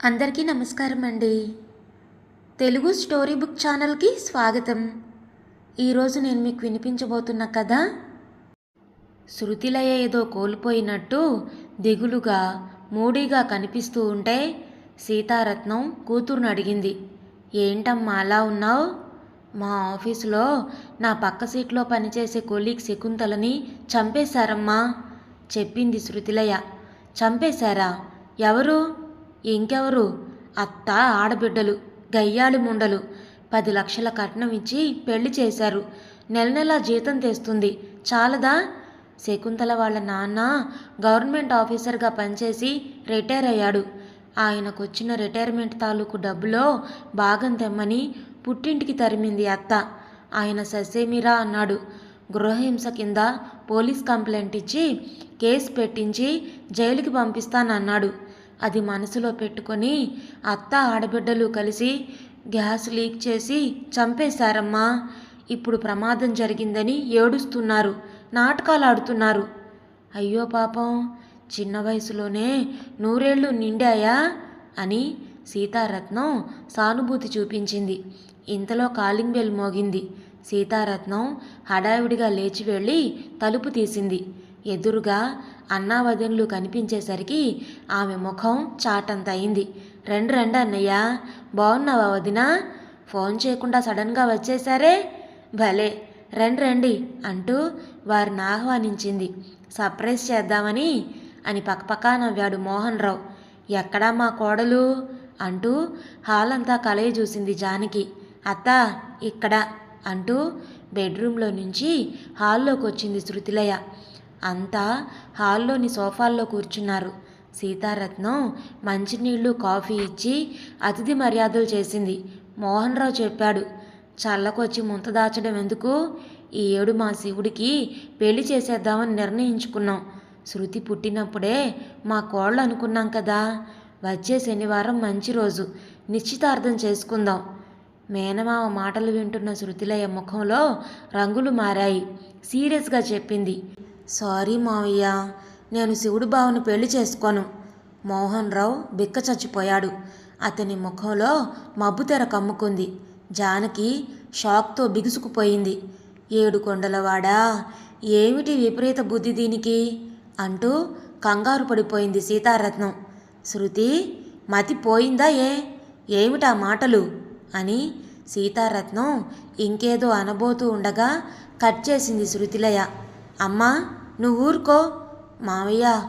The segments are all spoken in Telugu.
అందరికీ నమస్కారం అండి. తెలుగు స్టోరీ బుక్ ఛానల్కి స్వాగతం. ఈరోజు నేను మీకు వినిపించబోతున్న కథ శృతిలయ ఏదో కోల్పోయినట్టు దిగులుగా మూడీగా కనిపిస్తూ ఉంటే సీతారత్నం కూతురుని అడిగింది ఏంటమ్మా అలా ఉన్నావు? మా ఆఫీసులో నా పక్క సీట్లో పనిచేసే కొలీగ్ శకుంతలని చంపేశారమ్మా చెప్పింది శృతిలయ. చంపేశారా? ఎవరు? ఇంకెవరు? అత్త ఆడబిడ్డలు గయ్యాళి ముండలు. పది లక్షల కట్నం ఇచ్చి పెళ్ళి చేశారు. నెల నెలా జీతం తెస్తుంది. చాలదా? శకుంతల వాళ్ళ నాన్న గవర్నమెంట్ ఆఫీసర్గా పనిచేసి రిటైర్ అయ్యాడు. ఆయనకు వచ్చిన రిటైర్మెంట్ తాలూకు డబ్బులో భాగం తెమ్మని పుట్టింటికి తరిమింది అత్త. ఆయన ససేమిరా అన్నాడు. గృహహింస కింద పోలీస్ కంప్లైంట్ ఇచ్చి కేసు పెట్టించి జైలుకి పంపిస్తానన్నాడు. అది మనసులో పెట్టుకొని అత్త ఆడబిడ్డలు కలిసి గ్యాస్ లీక్ చేసి చంపేశారమ్మా. ఇప్పుడు ప్రమాదం జరిగిందని ఏడుస్తున్నారు నాటకాలు ఆడుతున్నారు అయ్యో పాపం చిన్న వయసులోనే నూరేళ్ళు నిండాయా అని సీతారత్నం సానుభూతి చూపించింది. ఇంతలో కాలింగ్ బెల్ మోగింది. సీతారత్నం హడావిడిగా లేచి వెళ్ళి తలుపు తీసింది. ఎదురుగా అన్నావదనులు కనిపించేసరికి ఆమె ముఖం చాటంత అయింది రండి రండి అన్నయ్య. బాగున్నావా వదినా? ఫోన్ చేయకుండా సడన్గా వచ్చేసారే? భలే! రండి రండి అంటూ వారిని ఆహ్వానించింది. సర్ప్రైజ్ చేద్దామని అని పక్కపక్క నవ్వాడు మోహన్ రావు ఎక్కడా మా కోడలు? అంటూ హాల్ అంతా కలయి చూసింది జానకి. అత్త ఇక్కడ అంటూ బెడ్రూమ్లో నుంచి హాల్లోకి వచ్చింది శృతిలయ. అంతా హాల్లోని సోఫాల్లో కూర్చున్నారు. సీతారత్నం మంచినీళ్ళు కాఫీ ఇచ్చి అతిథి మర్యాదలు చేసింది. మోహన్ రావు చెప్పాడు చల్లకొచ్చి ముంత దాచడం ఎందుకు? ఈ ఏడు మా శివుడికి పెళ్ళి చేసేద్దామని నిర్ణయించుకున్నాం. శృతి పుట్టినప్పుడే మా కోళ్ళు అనుకున్నాం కదా. వచ్చే శనివారం మంచి రోజు. నిశ్చితార్థం చేసుకుందాం. మేనమామ మాటలు వింటున్న శృతిలయ ముఖంలో రంగులు మారాయి. సీరియస్గా చెప్పింది సారీ మావయ్య నేను శివుడు బావును పెళ్ళి చేసుకోను. మోహన్ రావు బిక్క చచ్చిపోయాడు. అతని ముఖంలో మబ్బు తెర కమ్ముకుంది. జానకి షాక్తో బిగుసుకుపోయింది. ఏడు కొండలవాడా ఏమిటి విపరీత బుద్ధి దీనికి? అంటూ కంగారు పడిపోయింది సీతారత్నం. శృతి మతి పోయిందా ఏ? ఏమిటా మాటలు? అని సీతారత్నం ఇంకేదో అనబోతూ ఉండగా కట్ చేసింది శృతిలయ. అమ్మా నువ్వు ఊరుకో మావయ్య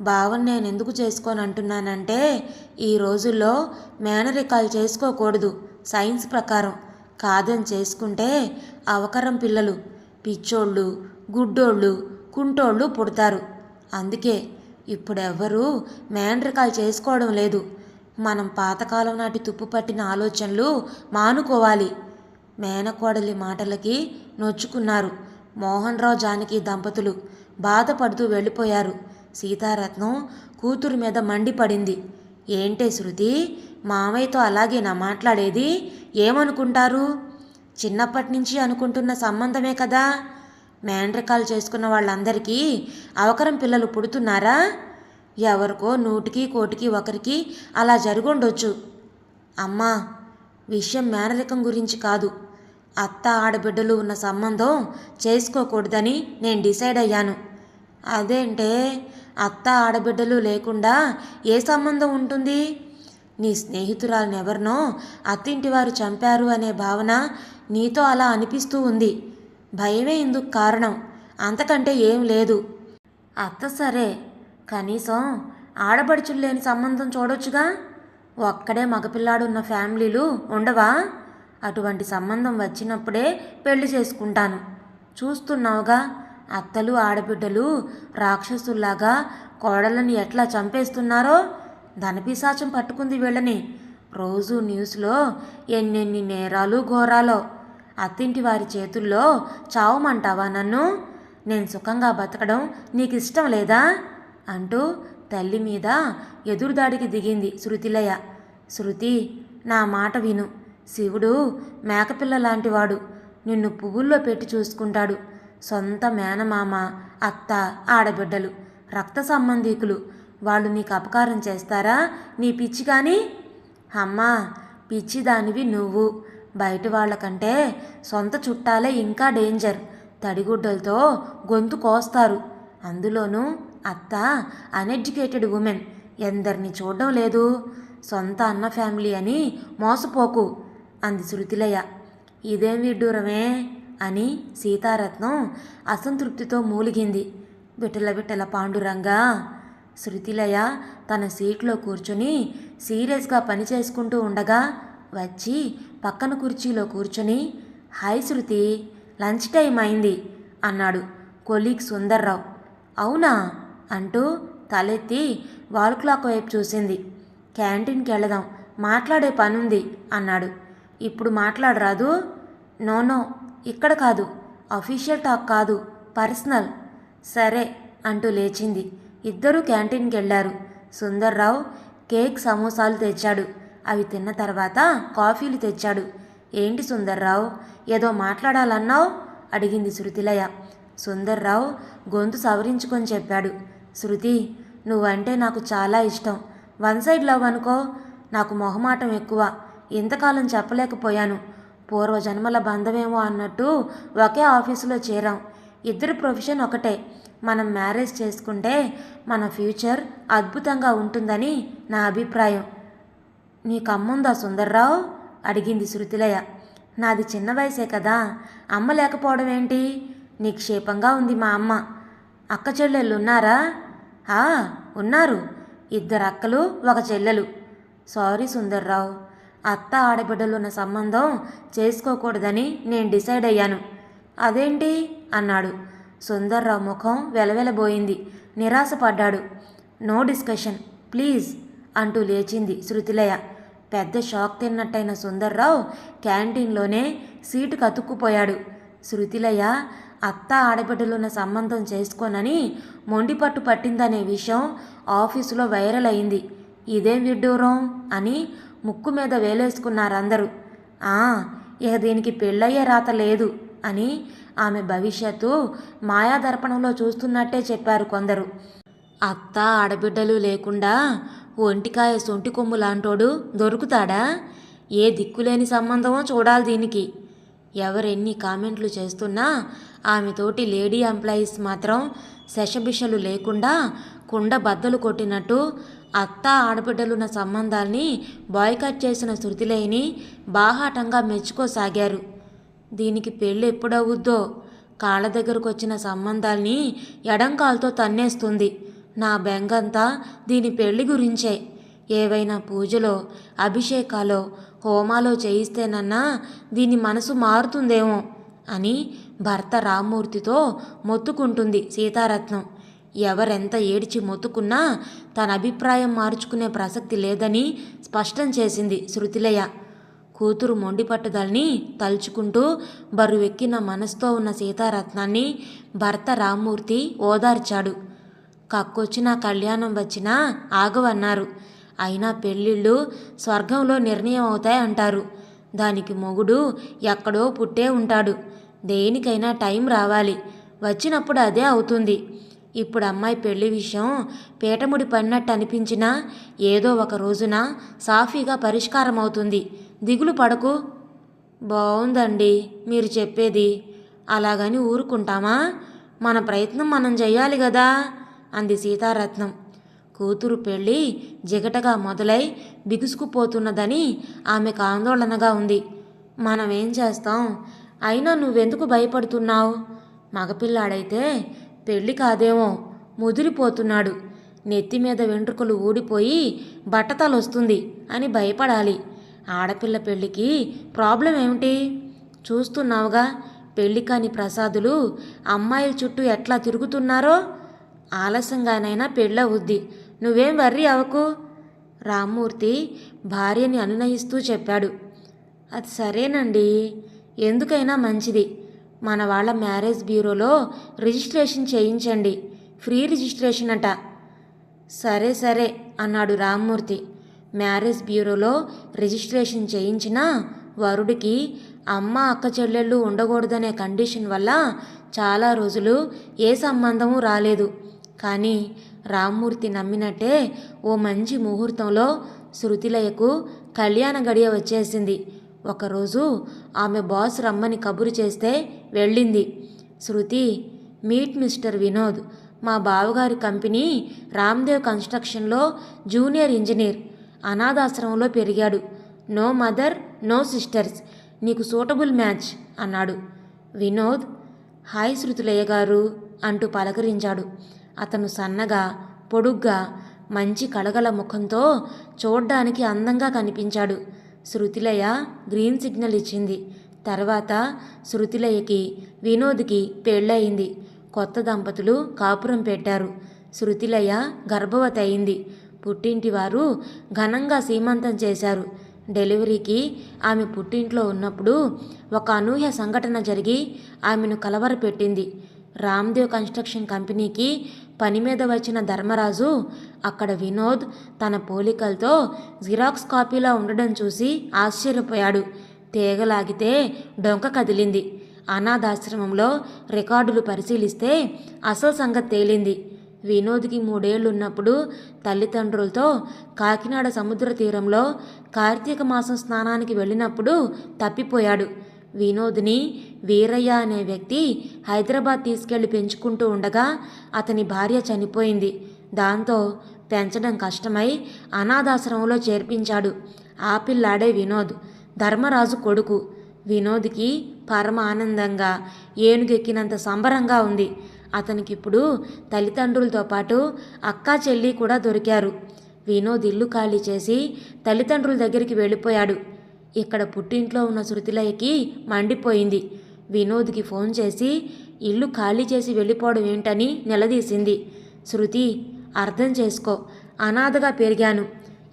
బావని నేను ఎందుకు చేసుకోని అంటున్నానంటే ఈ రోజుల్లో మేనరికాలు చేసుకోకూడదు సైన్స్ ప్రకారం. కాదని చేసుకుంటే అవకరం పిల్లలు పిచ్చోళ్ళు గుడ్డోళ్ళు కుంటోళ్ళు పుడతారు. అందుకే ఇప్పుడెవ్వరూ మేనరికాలు చేసుకోవడం లేదు. మనం పాతకాలం నాటి తుప్పు పట్టిన ఆలోచనలు మానుకోవాలి. మేనకోడలి మాటలకి నొచ్చుకున్నారు. మోహన్ రావు జానకి దంపతులు. బాధపడుతూ వెళ్ళిపోయారు. సీతారత్నం కూతురు మీద మండిపడింది. ఏంటే శృతి మామయ్యతో అలాగేనా మాట్లాడేది? ఏమనుకుంటారు? చిన్నప్పటి నుంచి అనుకుంటున్న సంబంధమే కదా? మేండ్రకాలు చేసుకున్న వాళ్ళందరికీ అవకరం పిల్లలు పుడుతున్నారా? ఎవరికో నూటికి కోటికి ఒకరికి అలా జరుగుండొచ్చు. అమ్మా విషయం మేనరికం గురించి కాదు. అత్త ఆడబిడ్డలు ఉన్న సంబంధం చేసుకోకూడదని నేను డిసైడ్ అయ్యాను. అదేంటే అత్త ఆడబిడ్డలు లేకుండా ఏ సంబంధం ఉంటుంది? నీ స్నేహితురాలనెవరినో అత్తింటి వారు చంపారు అనే భావన నీతో అలా అనిపిస్తూ ఉంది. భయమే ఇందుకు కారణం. అంతకంటే ఏం లేదు. అత్త సరే. కనీసం ఆడబడుచులు లేని సంబంధం చూడొచ్చుగా. ఒక్కడే మగపిల్లాడున్న ఫ్యామిలీలు ఉండవా? అటువంటి సంబంధం వచ్చినప్పుడే పెళ్ళి చేసుకుంటాను. చూస్తున్నావుగా అత్తలు ఆడబిడ్డలు రాక్షసుల్లాగా కోడళ్ళని ఎట్లా చంపేస్తున్నారో? ధనపిశాచం పట్టుకుంది వీళ్ళని. రోజు న్యూస్లో ఎన్నెన్ని నేరాలు ఘోరాలో. అత్తింటి వారి చేతుల్లో చావమంటావా నన్ను? నేను సుఖంగా బతకడం నీకు ఇష్టం లేదా? అంటూ తల్లి మీద ఎదురుదాడికి దిగింది శృతిలయ. శృతి నా మాట విను. శివుడు మేకపిల్ల లాంటివాడు. నిన్ను పువ్వుల్లో పెట్టి చూసుకుంటాడు. సొంత మేనమామ అత్త ఆడబిడ్డలు రక్త సంబంధీకులు. వాళ్ళు నీకు అపకారం చేస్తారా? నీ పిచ్చి కానీ అమ్మా పిచ్చి దానివి నువ్వు. బయట వాళ్ళకంటే సొంత చుట్టాలే ఇంకా డేంజర్. తడిగుడ్డలతో గొంతు కోస్తారు. అందులోనూ అత్త అన్ఎడ్యుకేటెడ్ ఉమెన్. ఎందరిని చూడడం లేదు. సొంత అన్న ఫ్యామిలీ అని మోసపోకు. అంది శృతిలయ. ఇదేం విడ్డూరమే అని సీతారత్నం అసంతృప్తితో మూలిగింది. బిట్టల బిట్టల పాండురంగా శృతిలయ తన సీట్లో కూర్చుని సీరియస్గా పని చేసుకుంటూ ఉండగా వచ్చి పక్కన కుర్చీలో కూర్చుని హాయ్ శృతి లంచ్ టైం అయింది అన్నాడు కొలీగ్ సుందర్రావు. అవునా అంటూ తలెత్తి వాల్ క్లాక్ వైపు చూసింది. క్యాంటీన్కి వెళదాం మాట్లాడే పనుంది అన్నాడు ఇప్పుడు మాట్లాడరాదు నో నో ఇక్కడ కాదు. అఫీషియల్ టాక్ కాదు. పర్సనల్. సరే అంటూ లేచింది. ఇద్దరూ క్యాంటీన్కి వెళ్ళారు. సుందర్రావు కేక్ సమోసాలు తెచ్చాడు. అవి తిన్న తర్వాత కాఫీలు తెచ్చాడు. ఏంటి సుందర్రావు? ఏదో మాట్లాడాలన్నావు? అడిగింది శృతిలయ. సుందర్రావు గొంతు సవరించుకొని చెప్పాడు. శృతి నువ్వంటే నాకు చాలా ఇష్టం. వన్ సైడ్ లవ్ అనుకో. నాకు మొహమాటం ఎక్కువ. ఇంతకాలం చెప్పలేకపోయాను. పూర్వజన్మల బంధమేమో అన్నట్టు ఒకే ఆఫీసులో చేరాం. ఇద్దరి ప్రొఫెషన్ ఒకటే. మనం మ్యారేజ్ చేసుకుంటే మన ఫ్యూచర్ అద్భుతంగా ఉంటుందని నా అభిప్రాయం. నీకు అమ్ముందా సుందర్రావు? అడిగింది శృతిలయ. నాది చిన్న వయసే కదా. అమ్మ లేకపోవడం ఏంటి? నిక్షేపంగా ఉంది మా అమ్మ. అక్క చెల్లెళ్ళు ఉన్నారా? ఆ ఉన్నారు. ఇద్దరు అక్కలు ఒక చెల్లెలు. సారీ సుందర్రావు. అత్త ఆడబిడ్డలున్న సంబంధం చేసుకోకూడదని నేను డిసైడ్ అయ్యాను. అదేంటి? అన్నాడు. సుందర్రావు ముఖం వెలవెలబోయింది. నిరాశపడ్డాడు. నో డిస్కషన్ ప్లీజ్ అంటూ లేచింది శృతిలయ. పెద్ద షాక్ తిన్నట్టయిన సుందర్రావు క్యాంటీన్లోనే సీటు కతుక్కుపోయాడు. శృతిలయ అత్త ఆడబిడ్డలున్న సంబంధం చేసుకోనని మొండిపట్టు పట్టిందనే విషయం ఆఫీసులో వైరల్ అయింది. ఇదేం విడ్డూరం? అని ముక్కు మీద వేలేసుకున్నారందరూ. ఆ ఇక దీనికి పెళ్ళయ్యే రాత లేదు అని ఆమె భవిష్యత్తు మాయాదర్పణంలో చూస్తున్నట్టే చెప్పారు కొందరు. అత్త ఆడబిడ్డలు లేకుండా ఒంటికాయ సొంటి కొమ్ము లాంటోడు దొరుకుతాడా? ఏ దిక్కులేని సంబంధమో చూడాలి దీనికి. ఎవరెన్ని కామెంట్లు చేస్తున్నా ఆమెతోటి లేడీ ఎంప్లాయీస్ మాత్రం శశబిషలు లేకుండా కుండ బద్దలు కొట్టినట్టు అత్త ఆడబిడ్డలున్న సంబంధాల్ని బాయ్కట్ చేసిన శృతిలేని బాహాటంగా మెచ్చుకోసాగారు. దీనికి పెళ్ళి ఎప్పుడవుద్దో? కాళ్ళ దగ్గరకు వచ్చిన సంబంధాల్ని ఎడంకాలతో తన్నేస్తుంది. నా బెంగంతా దీని పెళ్ళి గురించే. ఏవైనా పూజలో అభిషేకాలో హోమాలో చేయిస్తేనన్నా దీని మనసు మారుతుందేమో అని భర్త రామ్మూర్తితో మొత్తుకుంటుంది సీతారత్నం. ఎవరెంత ఏడిచి మొత్తుకున్నా తన అభిప్రాయం మార్చుకునే ప్రసక్తి లేదని స్పష్టం చేసింది శృతిలయ. కూతురు మొండి పట్టుదలని తలుచుకుంటూ బరువెక్కిన మనసుతో ఉన్న సీతారత్నాన్ని భర్త రామ్మూర్తి ఓదార్చాడు. కక్కొచ్చినా కళ్యాణం వచ్చినా ఆగవన్నారు. అయినా పెళ్ళిళ్ళు స్వర్గంలో నిర్ణయం అవుతాయి అంటారు. దానికి మొగుడు ఎక్కడో పుట్టే ఉంటాడు. దేనికైనా టైం రావాలి. వచ్చినప్పుడు అదే అవుతుంది. ఇప్పుడు అమ్మాయి పెళ్ళి విషయం పీటముడి పడినట్టు అనిపించినా ఏదో ఒక రోజున సాఫీగా పరిష్కారం అవుతుంది దిగులు పడకు. బాగుందండి మీరు చెప్పేది. అలాగని ఊరుకుంటామా? మన ప్రయత్నం మనం చెయ్యాలి కదా అంది సీతారత్నం. కూతురు పెళ్ళి జిగటగా మొదలై బిగుసుకుపోతున్నదని ఆమెకు ఆందోళనగా ఉంది. మనం ఏం చేస్తాం? అయినా నువ్వెందుకు భయపడుతున్నావు? మగపిల్లాడైతే పెళ్ళి కాదేమో ముదిరిపోతున్నాడు. నెత్తి మీద వెంట్రుకలు ఊడిపోయి బట్టతలొస్తుంది అని భయపడాలి. ఆడపిల్ల పెళ్ళికి ప్రాబ్లం ఏమిటి? చూస్తున్నావుగా పెళ్ళి కాని ప్రసాదులు అమ్మాయిల చుట్టూ ఎట్లా తిరుగుతున్నారో? ఆలస్యంగానైనా పెళ్ళవుద్ది. నువ్వేం వర్రీ అవకు? రామ్మూర్తి భార్యని అనునయిస్తూ చెప్పాడు. అది సరేనండి. ఎందుకైనా మంచిది. మన వాళ్ళ మ్యారేజ్ బ్యూరోలో రిజిస్ట్రేషన్ చేయించండి. ఫ్రీ రిజిస్ట్రేషన్ అట. సరే సరే అన్నాడు రామ్మూర్తి. మ్యారేజ్ బ్యూరోలో రిజిస్ట్రేషన్ చేయించిన వరుడికి అమ్మ అక్క చెల్లెళ్ళు ఉండకూడదనే కండిషన్ వల్ల చాలా రోజులు ఏ సంబంధము రాలేదు. కానీ రామ్మూర్తి నమ్మినట్టే ఓ మంచి ముహూర్తంలో శృతిలయకు కళ్యాణ గడియ వచ్చేసింది. ఒకరోజు ఆమె బాస్ రమ్మని కబురు చేస్తే వెళ్ళింది. శృతి మీట్ మిస్టర్ వినోద్ మా బావగారి కంపెనీ రామ్దేవ్ కన్స్ట్రక్షన్లో జూనియర్ ఇంజనీర్ అనాథాశ్రమంలో పెరిగాడు. నో మదర్ నో సిస్టర్స్ నీకు సూటబుల్ మ్యాచ్ అన్నాడు. వినోద్ హాయ్ శృతులయ్య గారు అంటూ పలకరించాడు. అతను సన్నగా పొడుగ్గా మంచి కళగల ముఖంతో చూడ్డానికి అందంగా కనిపించాడు. శృతిలయ గ్రీన్ సిగ్నల్ ఇచ్చింది. తర్వాత శృతిలయకి వినోద్కి పెళ్ళయింది. కొత్త దంపతులు కాపురం పెట్టారు. శృతిలయ గర్భవతి అయింది. పుట్టింటి వారు ఘనంగా సీమంతం చేశారు. డెలివరీకి ఆమె పుట్టింట్లో ఉన్నప్పుడు ఒక అనూహ్య సంఘటన జరిగి ఆమెను కలవరపెట్టింది. రామ్దేవ్ కన్స్ట్రక్షన్ కంపెనీకి పని మీద వచ్చిన ధర్మరాజు అక్కడ వినోద్ తన పోలికలతో జిరాక్స్ కాపీలా ఉండడం చూసి ఆశ్చర్యపోయాడు. తీగలాగితే డొంక కదిలింది. అనాథాశ్రమంలో రికార్డులు పరిశీలిస్తే అసలు సంగతి తేలింది. వినోద్కి మూడేళ్ళున్నప్పుడు తల్లిదండ్రులతో కాకినాడ సముద్ర తీరంలో కార్తీక మాసం స్నానానికి వెళ్ళినప్పుడు తప్పిపోయాడు. వినోద్ని వీరయ్య అనే వ్యక్తి హైదరాబాద్ తీసుకెళ్ళి పెంచుకుంటూ ఉండగా అతని భార్య చనిపోయింది. దాంతో పెంచడం కష్టమై అనాథాశ్రమంలో చేర్పించాడు. ఆ పిల్లాడే వినోద్. ధర్మరాజు కొడుకు. వినోద్కి పరమ ఆనందంగా ఏనుగెక్కినంత సంబరంగా ఉంది. అతనికి ఇప్పుడు తల్లిదండ్రులతో పాటు అక్క చెల్లి కూడా దొరికారు. వినోద్ ఇల్లు ఖాళీ చేసి తల్లిదండ్రుల దగ్గరికి వెళ్ళిపోయాడు. ఇక్కడ పుట్టింట్లో ఉన్న శృతిలయకి మండిపోయింది. వినోద్కి ఫోన్ చేసి ఇల్లు ఖాళీ చేసి వెళ్ళిపోవడం ఏంటని నిలదీసింది. శృతి అర్థం చేసుకో. అనాథగా పెరిగాను.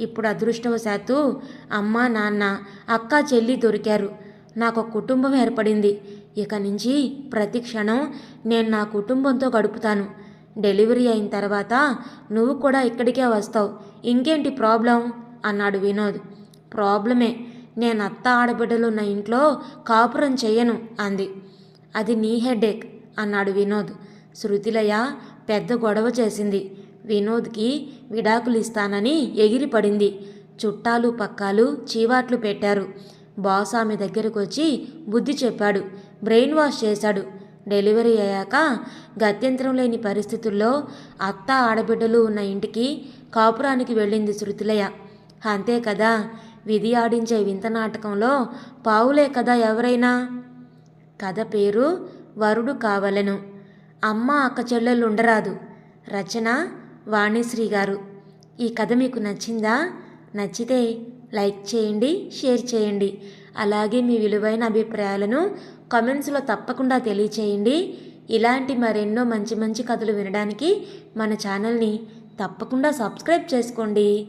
ఇప్పుడు అదృష్టవశాత్తు అమ్మ నాన్న అక్క చెల్లి దొరికారు. నాకు ఒక కుటుంబం ఏర్పడింది. ఇక నుంచి ప్రతి క్షణం నేను నా కుటుంబంతో గడుపుతాను. డెలివరీ అయిన తర్వాత నువ్వు కూడా ఇక్కడికే వస్తావు. ఇంకేంటి ప్రాబ్లం? అన్నాడు వినోద్. ప్రాబ్లమే. నేను అత్త ఆడబిడ్డలు ఉన్న ఇంట్లో కాపురం చెయ్యను అంది. అది నీ హెడేక్ అన్నాడు వినోద్. శృతిలయ పెద్ద గొడవ చేసింది. వినోద్కి విడాకులు ఇస్తానని ఎగిరిపడింది. చుట్టాలు పక్కాలు చీవాట్లు పెట్టారు. బాస్ ఆమె దగ్గరకు వచ్చి బుద్ధి చెప్పాడు. బ్రెయిన్ వాష్ చేశాడు. డెలివరీ అయ్యాక గత్యంతరం లేని పరిస్థితుల్లో అత్త ఆడబిడ్డలు ఉన్న ఇంటికి కాపురానికి వెళ్ళింది శృతిలయ. అంతే కదా విధి ఆడించే వింత నాటకంలో పావులే కదా ఎవరైనా? కథ పేరు వరుడు కావలను. అమ్మ అక్క చెల్లెళ్ళు ఉండరాదు రచన వాణిశ్రీ గారు. ఈ కథ మీకు నచ్చిందా? నచ్చితే లైక్ చేయండి షేర్ చేయండి. అలాగే మీ విలువైన అభిప్రాయాలను కామెంట్స్లో తప్పకుండా తెలియచేయండి. ఇలాంటి మరెన్నో మంచి మంచి కథలు వినడానికి మన ఛానల్ని తప్పకుండా సబ్స్క్రైబ్ చేసుకోండి.